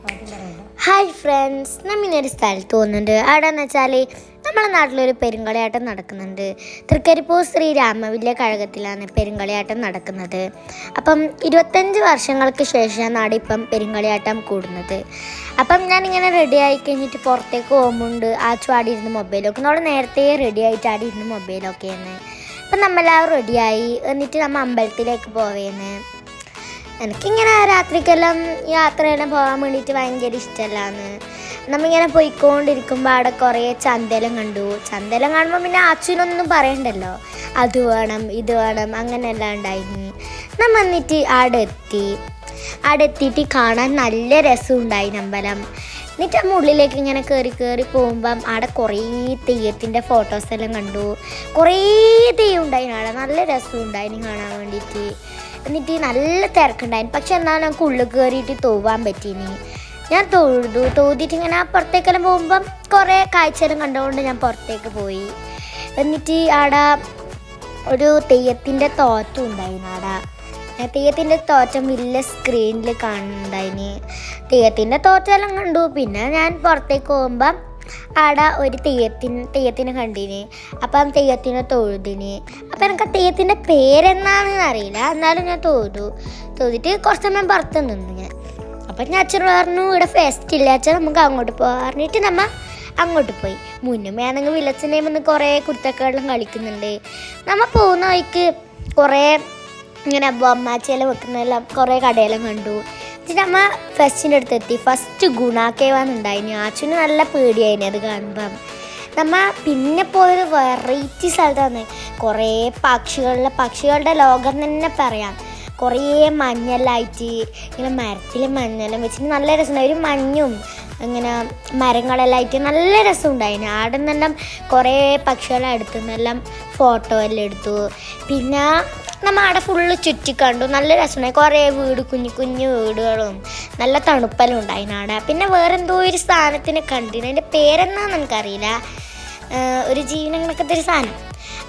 Hi friends നമ്മിനൊരു സ്ഥലത്ത് പോകുന്നുണ്ട്. അവിടെ എന്ന് വെച്ചാൽ നമ്മളെ നാട്ടിലൊരു പെരുങ്കളിയാട്ടം നടക്കുന്നുണ്ട്. തൃക്കരിപ്പൂർ ശ്രീ രാമവില്യ കഴകത്തിലാണ് പെരുങ്കളിയാട്ടം നടക്കുന്നത്. അപ്പം ഇരുപത്തഞ്ച് വർഷങ്ങൾക്ക് ശേഷമാണ് നാട് ഇപ്പം പെരുങ്കളിയാട്ടം കൂടുന്നത്. അപ്പം ഞാനിങ്ങനെ റെഡി ആയി കഴിഞ്ഞിട്ട് പുറത്തേക്ക് പോകുമ്പോണ്ട് ആ ചുവാടി ഇരുന്ന് മൊബൈലൊക്കെ നമ്മൾ നേരത്തെ റെഡി ആയിട്ട് ആടി ഇരുന്ന് മൊബൈലൊക്കെയാണ് അപ്പം നമ്മളെല്ലാവരും റെഡിയായി എന്നിട്ട് നമ്മൾ അമ്പലത്തിലേക്ക് പോവേന്ന് എനിക്കിങ്ങനെ രാത്രിക്കെല്ലാം യാത്രയെല്ലാം പോകാൻ വേണ്ടിയിട്ട് ഭയങ്കര ഇഷ്ടമല്ലാന്ന്. നമ്മിങ്ങനെ പോയിക്കൊണ്ടിരിക്കുമ്പോൾ അവിടെ കുറേ ചന്തലം കണ്ടു. ചന്തലം കാണുമ്പോൾ പിന്നെ അച്ഛനൊന്നും പറയണ്ടല്ലോ. അത് വേണം ഇത് വേണം അങ്ങനെയെല്ലാം ഉണ്ടായിരുന്നു നമ്മൾ എന്നിട്ട് അവിടെ എത്തി അവിടെ എത്തിയിട്ട് കാണാൻ നല്ല രസമുണ്ടായി അമ്പലം. എന്നിട്ട് മുള്ളിലേക്ക് ഇങ്ങനെ കയറി കയറി പോകുമ്പം അവിടെ കുറേ തെയ്യത്തിന്റെ ഫോട്ടോസ് എല്ലാം കണ്ടു. കുറേ തെയ്യം ഉണ്ടായിരുന്നു അവിടെ നല്ല രസം രസമുണ്ടായിരുന്നു കാണാൻ വേണ്ടിയിട്ട്. എന്നിട്ട് നല്ല തിരക്കുണ്ടായിരുന്നു പക്ഷെ എന്നാൽ ഞങ്ങൾക്ക് ഉള്ളിൽ കയറിയിട്ട് തോവാൻ പറ്റീനി. ഞാൻ തൊഴുതു. തോതിയിട്ട് ഇങ്ങനെ പുറത്തേക്കെല്ലാം പോകുമ്പം കുറേ കാഴ്ചയെല്ലാം കണ്ടുകൊണ്ട് ഞാൻ പുറത്തേക്ക് പോയി. എന്നിട്ട് ആടെ ഒരു തെയ്യത്തിന്റെ തോറ്റം ഉണ്ടായിരുന്നു ആ തെയ്യത്തിന്റെ തോറ്റം വലിയ സ്ക്രീനിൽ കാണുന്നുണ്ടായിന് തെയ്യത്തിന്റെ തോറ്റെല്ലാം കണ്ടു. പിന്നെ ഞാൻ പുറത്തേക്ക് പോകുമ്പം ആടെ ഒരു തെയ്യത്തിന് തെയ്യത്തിനെ കണ്ടിന്. അപ്പം തെയ്യത്തിനെ തൊഴുതിന്. അപ്പം എനിക്ക് ആ തെയ്യത്തിന്റെ പേരെന്നാണെന്ന് അറിയില്ല. എന്നാലും ഞാൻ തൊഴുതു. തൊഴുതിട്ട് കുറച്ച് സമയം പുറത്ത് നിന്നു ഞാൻ. അപ്പം ഞാൻ അച്ഛൻ പറഞ്ഞു ഇവിടെ ഫെസ്റ്റ് ഇല്ല അച്ഛൻ? നമുക്ക് അങ്ങോട്ട് പോകാൻ പറഞ്ഞിട്ട് നമ്മ അങ്ങോട്ട് പോയി. മുന്നും ഏതെങ്കിലും വിലച്ചനെയും വന്ന് കുറേ കുരുത്തക്കെല്ലാം കളിക്കുന്നുണ്ട്. നമ്മൾ പോകുന്ന വഴിക്ക് കുറേ ഇങ്ങനെ ബൊമ്മാച്ചയെല്ലാം വെക്കുന്നതെല്ലാം കുറേ കടയെല്ലാം കണ്ടു. എന്നിട്ട് അമ്മ ഫസ്റ്റിന്റെ അടുത്ത് എത്തി. ഫസ്റ്റ് ഗുണാക്കേവാന്നുണ്ടായിന് ആച്ചുന് നല്ല പേടിയായിന് അത് കാണുമ്പം. നമ്മ പിന്നെ പോയത് വെറൈറ്റി സ്ഥലത്താണ്. കുറേ പക്ഷികളുടെ പക്ഷികളുടെ ലോകം തന്നെ പറയാം. കുറേ മഞ്ഞെല്ലായിട്ട് ഇങ്ങനെ മരത്തിൽ മഞ്ഞെല്ലാം വെച്ചിട്ട് നല്ല രസമുണ്ടായി. ഒരു മഞ്ഞും ഇങ്ങനെ മരങ്ങളെല്ലാം ആയിട്ട് നല്ല രസമുണ്ടായിന്. ആടെ നിന്നെല്ലാം കുറേ പക്ഷികളെ അടുത്തു നിന്നെല്ലാം ഫോട്ടോ എല്ലാം എടുത്തു. പിന്നെ നമ്മൾ അവിടെ ഫുള്ള് ചുറ്റിക്കണ്ടു നല്ല രസമായി കുറേ വീട് കുഞ്ഞു കുഞ്ഞു വീടുകളും. നല്ല തണുപ്പെല്ലാം ഉണ്ടായിന് അവിടെ പിന്നെ വേറെന്തോ ഒരു സാധനത്തിന് കണ്ടിന്. അതിന്റെ പേരെന്നാന്ന് എനിക്കറിയില്ല. ഒരു ജീവനങ്ങളൊക്കെ ഒരു സാധനം.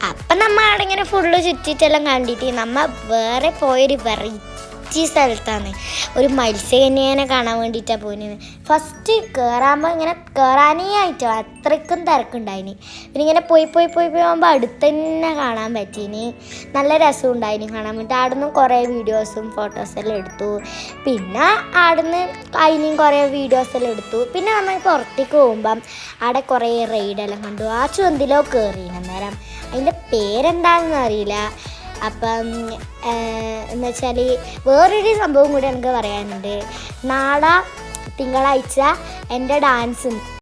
അപ്പം നമ്മൾ അവിടെ ഇങ്ങനെ ഫുള്ള് ചുറ്റിട്ടെല്ലാം കണ്ടിട്ട് നമ്മൾ വേറെ പോയൊരു വെറൈറ്റി സ്ഥലത്താണ്. ഒരു മത്സ്യകന്യനെ കാണാൻ വേണ്ടിയിട്ടാണ് പോയിന്. ഫസ്റ്റ് കയറാകുമ്പോൾ ഇങ്ങനെ കയറാനേ ആയിട്ടോ അത്രയ്ക്കും തിരക്കുണ്ടായിന്. പിന്നെ ഇങ്ങനെ പോയി പോയി പോയി പോകുമ്പോൾ അടുത്ത് തന്നെ കാണാൻ പറ്റീനി. നല്ല രസം ഉണ്ടായിന് കാണാൻ വേണ്ടി. ആടുന്ന് കുറേ വീഡിയോസും ഫോട്ടോസെല്ലാം എടുത്തു. പിന്നെ ആടുന്ന് അതിനും കുറേ വീഡിയോസെല്ലാം എടുത്തു. പിന്നെ നമ്മൾ പുറത്തേക്ക് പോകുമ്പം അവിടെ കുറേ റൈഡെല്ലാം കണ്ടു. ആ ചുവന്തിലോ കയറി അന്നേരം. അതിന്റെ പേരെന്താണെന്ന് അറിയില്ല. അപ്പം എന്ന് വെച്ചാൽ വേറൊരു സംഭവം കൂടി എനിക്ക് പറയാനുണ്ട്. നാളെ തിങ്കളാഴ്ച എന്റെ ഡാൻസ്